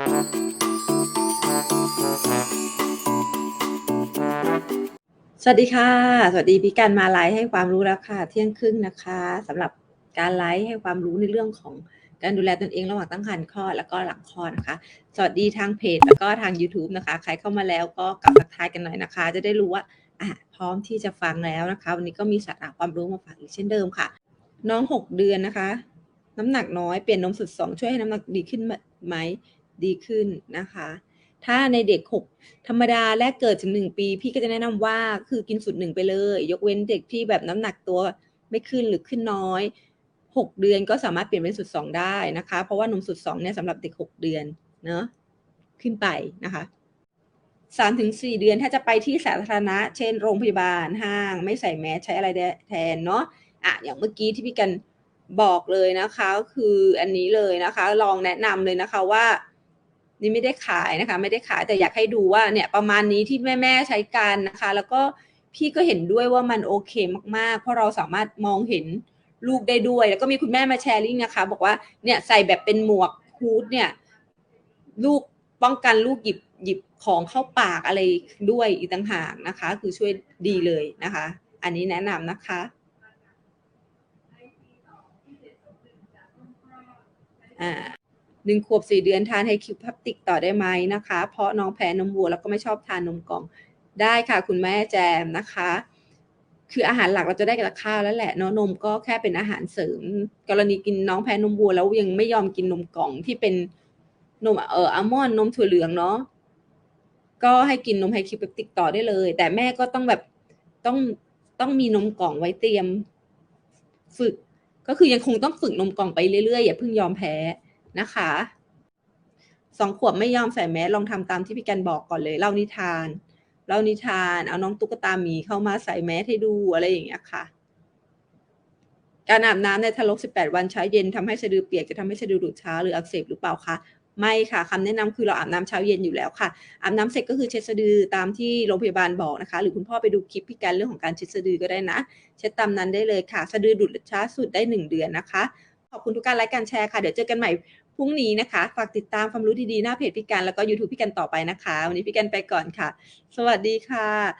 สวัสดีค่ะ สวัสดีพี่กันมาไลฟ์ให้ความรู้แล้วค่ะ เที่ยงครึ่งนะคะสำหรับการไลฟ์ให้ความรู้ในเรื่องของการดูแลตนเองระหว่างตั้งครรภ์คลอดแล้วก็หลังคลอดนะคะ สวัสดีทางเพจแล้วก็ทาง YouTube นะคะ ใครเข้ามาแล้วก็กลับทักทายกันหน่อยนะคะ จะได้รู้ว่าอะพร้อมที่จะฟังแล้วนะคะ วันนี้ก็มีสาระความรู้มาฝากอีกเช่นเดิมค่ะ น้องหกเดือนนะคะ น้ำหนักน้อยเปลี่ยนนมสุดสองช่วยให้น้ำหนักดีขึ้นไหม ดีขึ้นนะคะ ถ้าในเด็กหกธรรมดาแรกเกิดถึงหนึ่งปี พี่ก็จะแนะนำว่าคือกินสูตรหนึ่งไปเลย ยกเว้นเด็กที่แบบน้ำหนักตัวไม่ขึ้นหรือขึ้นน้อยหกเดือนก็สามารถเปลี่ยนเป็นสูตรสองได้นะคะ เพราะว่านมสูตรสองเนี่ยสำหรับเด็กหกเดือนเนอะขึ้นไปนะคะสามถึงสี่เดือนถ้าจะไปที่สาธารณะ เช่น โรงพยาบาลห้าง ไม่ใส่แมสใช้อะไรแทนเนาะอะอย่างเมื่อกี้ที่พี่กันบอกเลยนะคะก็คืออันนี้เลยนะคะ ลองแนะนำเลยนะคะว่า นี่ไม่ได้ขายนะคะ ไม่ได้ขายแต่อยากให้ดูว่าเนี่ยประมาณนี้ที่แม่ๆใช้กันนะคะ แล้วก็พี่ก็เห็นด้วยว่ามันโอเคมากๆ เพราะเราสามารถมองเห็นลูกได้ด้วย แล้วก็มีคุณแม่มาแชร์ลิงนะคะ บอกว่าเนี่ยใส่แบบเป็นหมวกฮูดเนี่ย ลูกป้องกันลูกหยิบหยิบของเข้าปากอะไรด้วยอีกต่างหากนะคะ คือช่วยดีเลยนะคะ อันนี้แนะนำนะคะอ่า หนึ่งขวบสี่เดือนทานไฮคิวพับติกต่อได้ไหมนะคะ เพราะน้องแพ้นมวัวแล้วก็ไม่ชอบทานนมกล่องได้ค่ะ คุณแม่แจมนะคะ คืออาหารหลักเราจะได้กับข้าวแล้วแหละเนาะนมก็แค่เป็นอาหารเสริม กรณีกินน้องแพ้นมวัวแล้วยังไม่ยอมกินนมกล่องที่เป็นนมเอ่ออัลมอนด์นมถั่วเหลืองเนาะก็ให้กินนมไฮคิวพับติกต่อได้เลย แต่แม่ก็ต้องแบบต้องต้องมีนมกล่องไว้เตรียม ฝึก ก็คือยังคงต้องฝึกนมกล่องไปเรื่อยๆอย่าเพิ่งยอมแพ้ นะคะสองขวบไม่ยอมใส่แมสลองทำตามที่พี่กันบอกก่อนเลยเล่านิทานเล่านิทาน เอาน้องตุ๊กตาหมีเข้ามาใส่แมสให้ดูอะไรอย่างเงี้ยค่ะ การอาบน้ำในทารก 18 วันเช้าเย็นทำให้สะดือเปียกจะทำให้สะดือหลุดช้าหรืออักเสบหรือเปล่าคะไม่ค่ะคำแนะนำคือเราอาบน้ำเช้าเย็นอยู่แล้วค่ะอาบน้ำเสร็จก็คือเช็ดสะดือตามที่โรงพยาบาลบอกนะคะ หรือคุณพ่อไปดูคลิปพี่กันเรื่องของการเช็ดสะดือก็ได้นะ เช็ดตามนั้นได้เลยค่ะ สะดือดุดช้าสุดได้หนึ่งเดือนนะคะ ขอบคุณทุกการไลค์การแชร์ค่ะ เดี๋ยวเจอกันใหม่พรุ่งนี้นะคะ ฝากติดตามความรู้ดีๆ หน้าเพจพี่กันแล้วก็ YouTube พี่กันต่อไปนะคะ วันนี้พี่กันไปก่อนค่ะ สวัสดีค่ะ